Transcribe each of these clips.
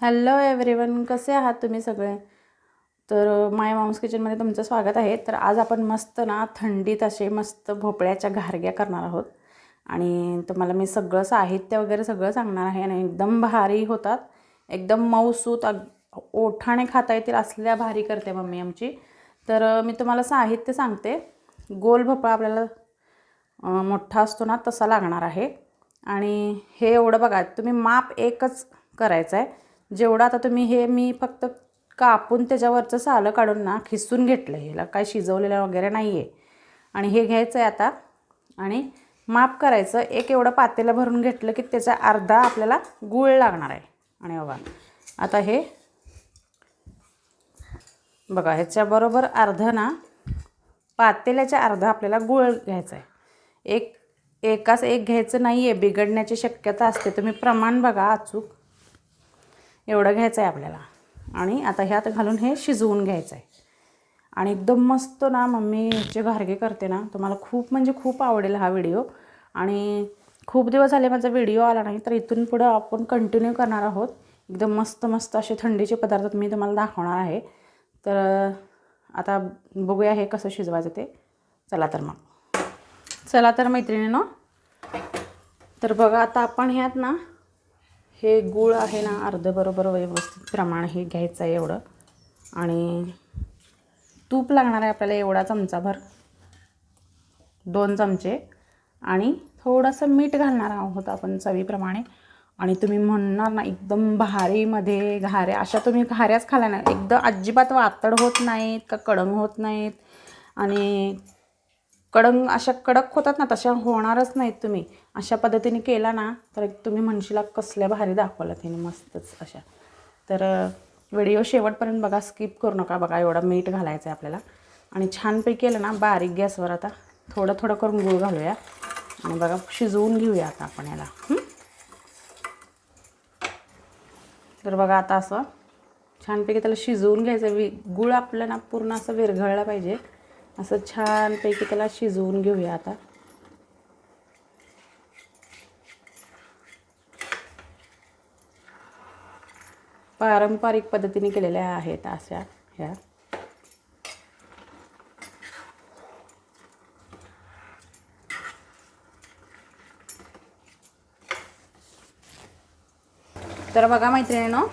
Hello everyone कसे आहात तुम्ही सगळे? तर माय माऊस किचनमध्ये तुमचं स्वागत आहे. तर आज आपण मस्त ना थंडीत असे मस्त भोपळ्याच्या घारग्या करणार आहोत. आणि तुम्हाला मी सगळं साहित्य वगैरे सगळं सांगणार आहे आणि एकदम भारी होतात. एकदम मऊसूत अग ओठाने खाता येतील असल्या भारी करते मम्मी आमची. तर मी तुम्हाला साहित्य सांगते. गोल भोपळा आपल्याला मोठा असतो ना तसा लागणार आहे. आणि हे एवढं बघा तुम्ही माप एकच करायचं आहे जेवढं आता तुम्ही हे मी फक्त कापून त्याच्यावरचं सालं काढून ना खिसून घेतलं आहे ह्याला काय शिजवलेलं वगैरे नाही आहे आणि हे घ्यायचं आहे आता. आणि माप करायचं एक एवढं पातेलं भरून घेतलं की त्याचा अर्धा आपल्याला गूळ लागणार आहे. आणि बघा आता हे बघा ह्याच्याबरोबर अर्धं ना पातेल्याच्या अर्धा आपल्याला गूळ घ्यायचा आहे एक एकाच एक घ्यायचं नाही आहे बिघडण्याची शक्यता असते. तुम्ही प्रमाण बघा अचूक. एवढं घ्यायचं आहे आपल्याला. आणि आता ह्यात घालून हे शिजवून घ्यायचं आहे आणि एकदम मस्त ना मम्मी जे घारगे करते ना तुम्हाला खूप म्हणजे खूप आवडेल हा व्हिडिओ. आणि खूप दिवस झाले माझा व्हिडिओ आला नाही तर इथून पुढं आपण कंटिन्यू करणार आहोत. एकदम मस्त मस्त असे थंडीचे पदार्थ मी तुम्हाला दाखवणार आहे. तर आता बघूया हे कसं शिजवायचं ते. चला तर मग. चला तर मैत्रिणीनं. तर बघा आता आपण ह्यात ना हे गूळ आहे ना अर्धं बरोबर व्यवस्थित प्रमाण हे घ्यायचं आहे एवढं. आणि तूप लागणार आहे आपल्याला एवढा चमचाभर. दोन चमचे. आणि थोडंसं मीठ घालणार आहोत आपण चवीप्रमाणे. आणि तुम्ही म्हणणार ना एकदम भारीमध्ये घाऱ्या अशा तुम्ही घाऱ्याच खाल्या ना एकदम अजिबात वातड होत नाहीत का कडंग होत नाहीत. आणि कडंग अशा कडक होतात ना तशा होणारच नाहीत तुम्ही. अशा पद्धतीने केला ना तर तुम्ही म्हणशीला कसल्या भारी दाखवला तिने मस्तच अशा. तर व्हिडिओ शेवटपर्यंत बघा स्किप करू नका बघा एवढा मीठ घालायचं आहे आपल्याला. आणि छानपैकी केलं ना बारीक गॅसवर आता थोडं थोडं करून गूळ घालूया. आणि बघा शिजवून घेऊया आता आपण याला. तर बघा आता असं छानपैकी त्याला शिजवून घ्यायचं वि गूळ आपलं ना पूर्ण असं विरघळलं पाहिजे. असं छानपैकी त्याला शिजवून घेऊया आता. पारंपरिक पद्धतीने केलेल्या आहेत अशा ह्या. तर बघा मैत्रिणीनं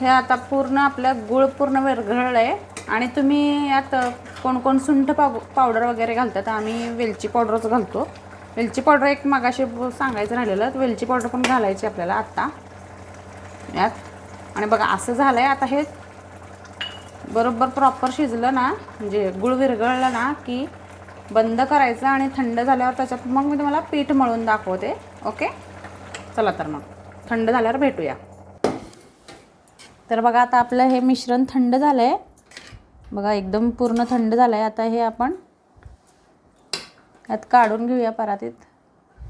हे आता पूर्ण आपलं गुळ पूर्ण विरघळलं आहे आणि तुम्ही यात कोण कोण सुंठ पाव पावडर वगैरे घालतात आम्ही वेलची पावडरच घालतो. वेलची पावडर एक मागाशी सांगायचं राहिलेलं वेलची पावडर पण घालायची आपल्याला आत्ता यात आणि बघा असं झालं आहे आता हे बरोबर प्रॉपर शिजलं ना म्हणजे गुळ विरघळलं ना की बंद करायचं आणि थंड झाल्यावर त्याच्यात मग मी तुम्हाला पीठ मळून दाखवते. ओके? चला तर मग. थंड झाल्यावर भेटूया. तर बघा आता आपलं हे मिश्रण थंड झालं आहे बघा एकदम पूर्ण थंड झालं आहे आता हे आपण यात काढून घेऊया परातीत.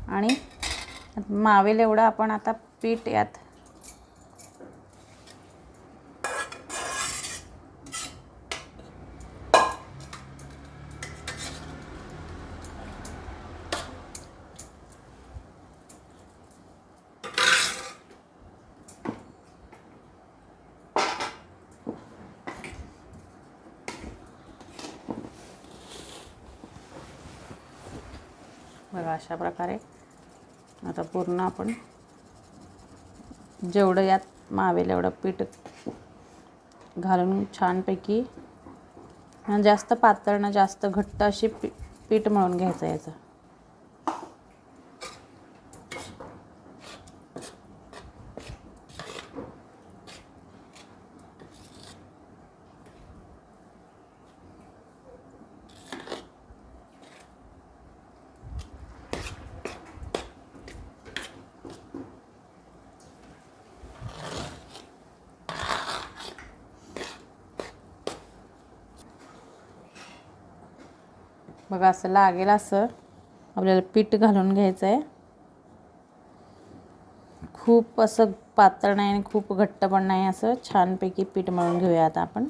आणि मावेल एवढं आपण आता पीठ यात बघा अशा प्रकारे आता पूर्ण आपण जेवढं यात मावेल एवढं पीठ घालून छानपैकी जास्त पातळ ना जास्त घट्ट अशी पी पीठ मळून घ्यायचं याचं. बघा असं लागेल असं. आपल्याला पीठ घालून घ्यायचं आहे खूप असं पातळ नाही आणि खूप घट्ट पण नाही असं छानपैकी पीठ मळून घेऊया आता आपण.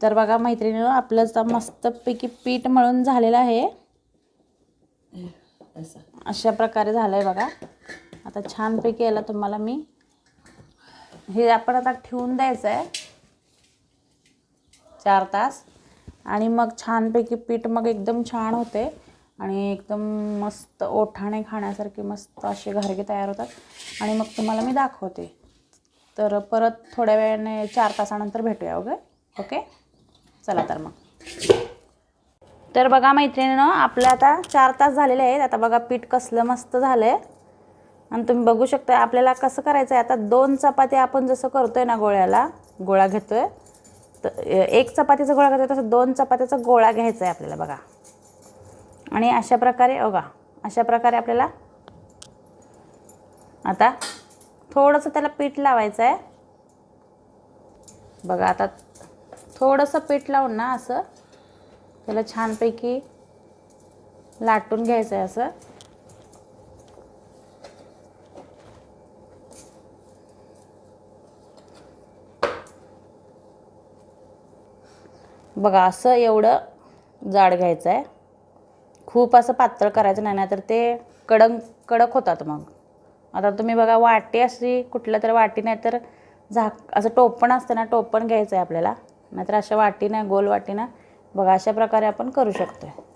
तर बघा मैत्रिणीनं आपलं आता मस्तपैकी पीठ मळून झालेलं आहे. अशा प्रकारे झालं आहे बघा. आता छानपैकी याला तुम्हाला मी हे आपण आता ठेवून द्यायचं आहे चार तास. आणि मग छानपैकी पीठ मग एकदम छान होते. आणि एकदम मस्त ओठाणे खाण्यासारखे मस्त असे घारगे तयार होतात. आणि मग तुम्हाला मी दाखवते. तर परत थोड्या वेळाने चार तासानंतर भेटूया ओके? ओके? चला तर मग. तर बघा मैत्रिणीनं आपलं आता चार तास झालेले आहेत. आता बघा पीठ कसलं मस्त झालं आहे आणि तुम्ही बघू शकता आपल्याला कसं करायचं आहे आता दोन चपात्या आपण जसं करतो आहे ना गोळ्याला गोळा घेतो आहे तर एक चपातीचा गोळा घेतो तसं दोन चपात्याचा गोळा घ्यायचा आहे आपल्याला बघा. आणि अशा प्रकारे बघा अशा प्रकारे आपल्याला आता थोडंसं त्याला पीठ लावायचं आहे बघा आता थोडंसं पीठ लावून ना असं त्याला छानपैकी लाटून घ्यायचं आहे असं. बघा असं एवढं जाड घ्यायचं आहे खूप असं पातळ करायचं नाही नाहीतर ते कडक कडक होतात मग. आता तुम्ही बघा वाटी अशी कुठल्या तरी वाटी नाही तर झाक असं टोपण असतं ना टोपण घ्यायचं आहे आपल्याला. नाहीतर अशा वाटीनं गोल वाटीनं बघा अशा प्रकारे आपण करू शकतो आहे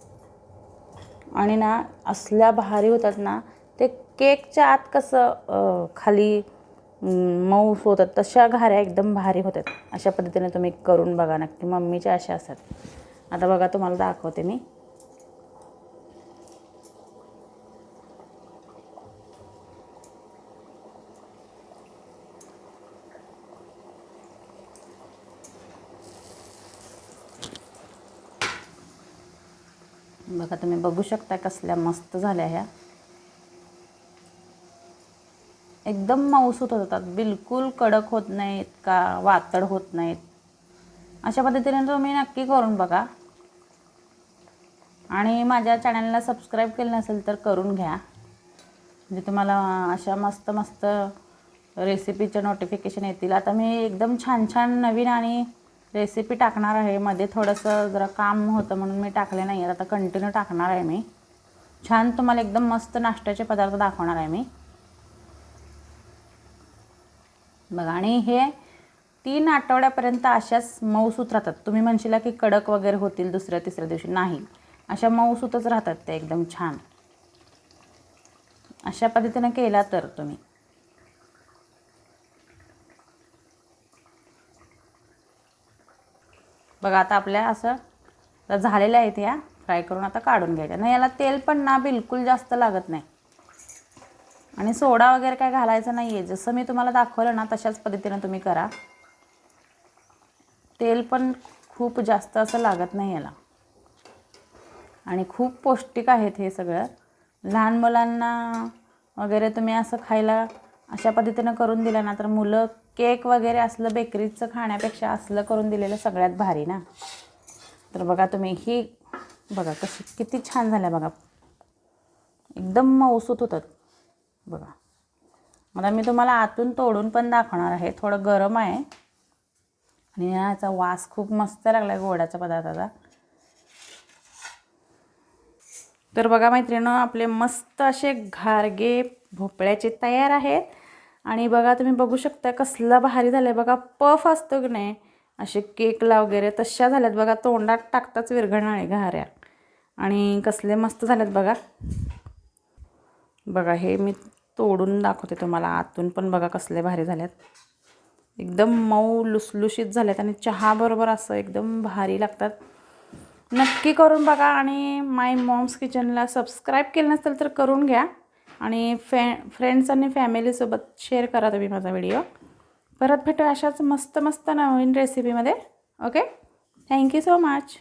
आणि ना असल्या भारी होतात ना ते केकच्या आत कसं खाली मऊ होतात तशा घाऱ्या एकदम भारी होतात. अशा पद्धतीने तुम्ही करून बघा नक्की. मम्मीच्या अशा असतात. आता बघा तुम्हाला दाखवते मी. बघा तुम्ही बघू शकता कसल्या मस्त झाल्या ह्या. एकदम मऊसूत होतात. बिलकुल कडक होत नाहीत का? वातड होत नाहीत. अशा पद्धतीने तुम्ही नक्की करून बघा. आणि माझ्या चॅनलला सबस्क्राईब केलं नसेल तर करून घ्या. म्हणजे तुम्हाला अशा मस्त मस्त रेसिपीचे नोटिफिकेशन येतील. आता मी एकदम छान छान नवीन आणि रेसिपी टाकणार आहे. मध्ये थोडंसं जरा काम होतं म्हणून मी टाकले नाही आहेत आता कंटिन्यू टाकणार आहे मी. छान तुम्हाला एकदम मस्त नाश्त्याचे पदार्थ दाखवणार आहे मी. बघा आणि हे तीन आठवड्यापर्यंत अशाच मऊसूत राहतात. तुम्ही म्हणशीला की कडक वगैरे होतील दुसऱ्या तिसऱ्या दिवशी. नाही. अशा मऊसूतच राहतात ते एकदम छान. अशा पद्धतीनं केला तर तुम्ही. बघा आता आपल्या असं झालेल्या आहेत ह्या फ्राय करून आता काढून घ्यायच्या. नाही याला तेल पण ना बिलकुल जास्त लागत नाही. आणि सोडा वगैरे काय घालायचं नाही आहे जसं मी तुम्हाला दाखवलं ना तशाच पद्धतीनं तुम्ही करा. तेल पण खूप जास्त असं लागत नाही याला. आणि खूप पौष्टिक आहेत हे सगळं. लहान मुलांना वगैरे तुम्ही असं खायला अशा पद्धतीनं करून दिलं ना तर मुलं केक वगैरे असलं बेकरीचं खाण्यापेक्षा असलं करून दिलेलं सगळ्यात भारी ना. तर बघा तुम्ही ही बघा कशी किती छान झाल्या बघा. एकदम मऊसूत होतात. बघा. आता मी तुम्हाला आतून तोडून पण दाखवणार आहे. थोडं गरम आहे. आणि याचा वास खूप मस्त लागला आहे गोड्याच्या पदार्थाचा. तर बघा मैत्रिणं आपले मस्त असे घारगे भोपळ्याचे तयार आहेत. आणि बघा तुम्ही बघू शकता कसला भारी झालं आहे बघा पफ असतो की नाही असे केकला वगैरे तशा झाल्यात. बघा तोंडात टाकताच विरघळणार आहे घाऱ्या. आणि कसले मस्त झाल्यात बघा. बघा हे मी तोडून दाखवते तुम्हाला आतून पण बघा कसले भारी झाल्यात एकदम मऊ लुसलुशीत झाल्यात आणि चहाबरोबर असं एकदम भारी लागतात. नक्की करून बघा आणि माय मॉम्स किचनला सबस्क्राईब केलं नसेल तर करून घ्या. आणि फॅ फ्रेंड्स आणि फॅमिलीसोबत शेअर करा तुम्ही माझा व्हिडिओ. परत भेटू अशाच मस्त मस्त नवीन रेसिपीमध्ये. Okay? Thank you so much.